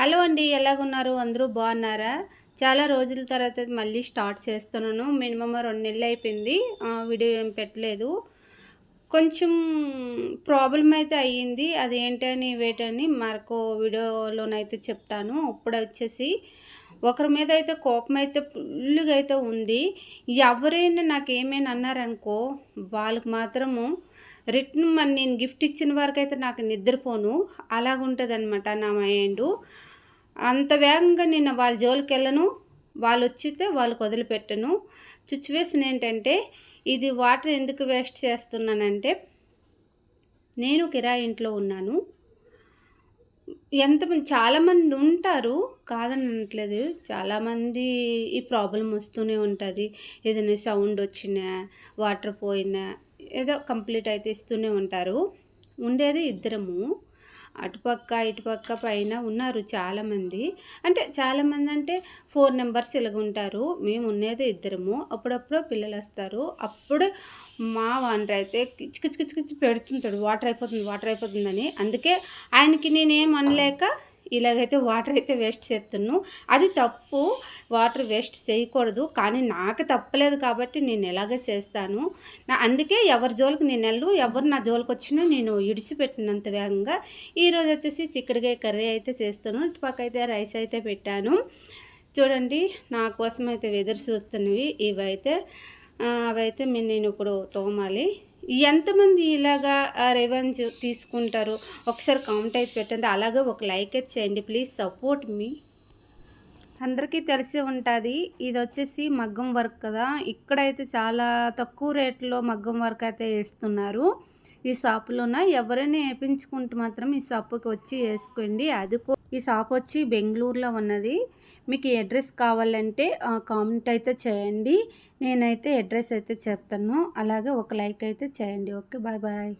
Hello అండి ఎలాగున్నారు? అందరూ బాగున్నారా? చాలా రోజుల తర్వాత మళ్ళీ స్టార్ట్ చేస్తున్నాను. మినిమమ్ రెండు నెలలు అయిపోయింది. వీడియో ఏం పెట్టలేదు. కొంచెం ప్రాబ్లం అయితే అయ్యింది. అది ఏంటని వేటని మరొక వీడియోలోనైతే చెప్తాను. ఇప్పుడు వచ్చేసి ఒకరి మీద అయితే కోపం అయితే ఫుల్గా అయితే ఉంది. ఎవరైనా నాకు ఏమైనా అన్నారనుకో వాళ్ళకి మాత్రము రిటర్న్ మరి నేను గిఫ్ట్ ఇచ్చిన వరకు అయితే నాకు నిద్రపోను అలాగుంటుంది అనమాట నా మైండ్ అంత వేగంగా నేను వాళ్ళ జోలికి వెళ్ళను. వాళ్ళు వచ్చితే వాళ్ళకి వదిలిపెట్టను. సిచ్యువేషన్ ఏంటంటే ఇది వాటర్ ఎందుకు వేస్ట్ చేస్తున్నానంటే నేను కిరాయి ఇంట్లో ఉన్నాను. ఎంతమంది చాలామంది ఉంటారు కాదని అనట్లేదు చాలామంది ఈ ప్రాబ్లం వస్తూనే ఉంటుంది. ఏదైనా సౌండ్ వచ్చినా వాటర్ పోయినా ఏదో కంప్లీట్ అయితే ఇస్తూనే ఉంటారు. ఉండేది ఇద్దరము. అటుపక్క ఇటుపక్క పైన ఉన్నారు చాలామంది. అంటే చాలామంది అంటే ఫోర్ నెంబర్స్ ఇలాగ ఉంటారు మేము ఉండేది ఇద్దరము. అప్పుడప్పుడు పిల్లలు వస్తారు అప్పుడు మా వానర్ అయితే కిచ్ కిచ్ కిచ్ కిచ్ పెడుతుంటాడు. వాటర్ అయిపోతుంది వాటర్ అయిపోతుందని. అందుకే ఆయనకి నేనేం అనలేక ఇలాగైతే వాటర్ అయితే వేస్ట్ చేస్తున్నాను. అది తప్పు. వాటర్ వేస్ట్ చేయకూడదు. కానీ నాకు తప్పలేదు కాబట్టి నేను ఎలాగే చేస్తాను. నా అందుకే ఎవరి జోలికి నేను వెళ్ళు ఎవరు నా జోలికి వచ్చినా నేను ఇడిచిపెట్టినంత వేగంగా ఈరోజు వచ్చేసి చిక్కడికాయ కర్రీ అయితే చేస్తాను. ఇటుపక్క అయితే రైస్ అయితే పెట్టాను. చూడండి నా కోసం అయితే ఎదురు చూస్తున్నవి. ఇవైతే అవైతే నేను ఇప్పుడు తోమాలి. ఎంతమంది ఇలాగా రివెంజ్ తీసుకుంటారు? ఒకసారి కామెంట్ అయితే పెట్టండి. అలాగే ఒక లైక్ అయితే చేయండి. ప్లీజ్ సపోర్ట్ మీ అందరికీ తెలిసి ఉంటుంది ఇది వచ్చేసి మగ్గం వర్క్ కదా. ఇక్కడైతే చాలా తక్కువ రేట్లో మగ్గం వర్క్ అయితే వేస్తున్నారు ఈ షాపులోన ఎవరైనా వేయించుకుంటే మాత్రం ఈ షాపుకి వచ్చి వేసుకోండి. అది ఈ షాప్ వచ్చి బెంగళూరులో ఉన్నది. మీకు ఈ అడ్రస్ కావాలంటే కామెంట్ అయితే చేయండి. నేనైతే అడ్రస్ అయితే చెప్తాను. అలాగే ఒక లైక్ అయితే చేయండి. Okay bye bye.